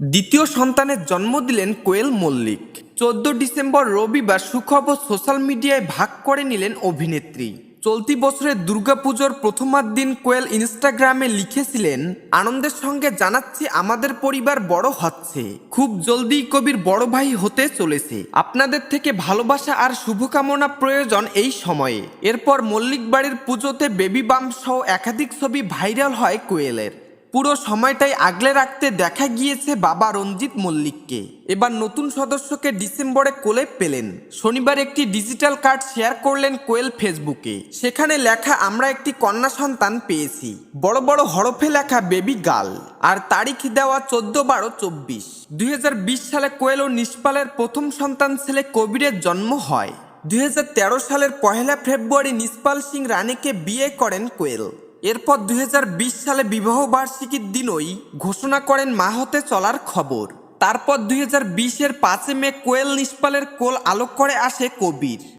দ্বিতীয় সন্তানের জন্ম দিলেন কোয়েল মল্লিক। চোদ্দ ডিসেম্বর রবিবার সুখবর সোশ্যাল মিডিয়ায় ভাগ করে নিলেন অভিনেত্রী। চলতি বছরের দুর্গাপুজোর প্রথমার দিন কোয়েল ইনস্টাগ্রামে লিখেছিলেন, আনন্দের সঙ্গে জানাচ্ছি আমাদের পরিবার বড় হচ্ছে। খুব জলদি কবির বড় ভাই হতে চলেছে। আপনাদের থেকে ভালোবাসা আর শুভকামনা প্রয়োজন এই সময়ে। এরপর মল্লিক বাড়ির পুজোতে বেবি বাম সহ একাধিক ছবি ভাইরাল হয় কোয়েলের। পুরো সময়টাই আগলে রাখতে দেখা গিয়েছে বাবা রঞ্জিত মল্লিককে। এবার নতুন সদস্যকে ডিসেম্বরে কোলে পেলেন। শনিবার একটি ডিজিটাল কার্ড শেয়ার করলেন কোয়েল ফেসবুকে। সেখানে লেখা, আমরা একটি কন্যা সন্তান পেয়েছি। বড় বড় হরফে লেখা, বেবি গার্ল। আর তারিখ দেওয়া চোদ্দ বারো চব্বিশ। দুই সালে কোয়েল ও নিষ্পালের প্রথম সন্তান ছেলে কবিরের জন্ম হয়। দুই হাজার তেরো সালের পহেলা ফেব্রুয়ারি নিষ্পাল সিং রানীকে বিয়ে করেন কোয়েল। এরপর দুই হাজার বিশ সালে বিবাহ বার্ষিকীর দিনই ঘোষণা করেন মাহতে চলার খবর। তারপর দুই হাজার বিশের পাঁচে মে কোয়েল নিষ্পালের কোল আলোক করে আসে কবির।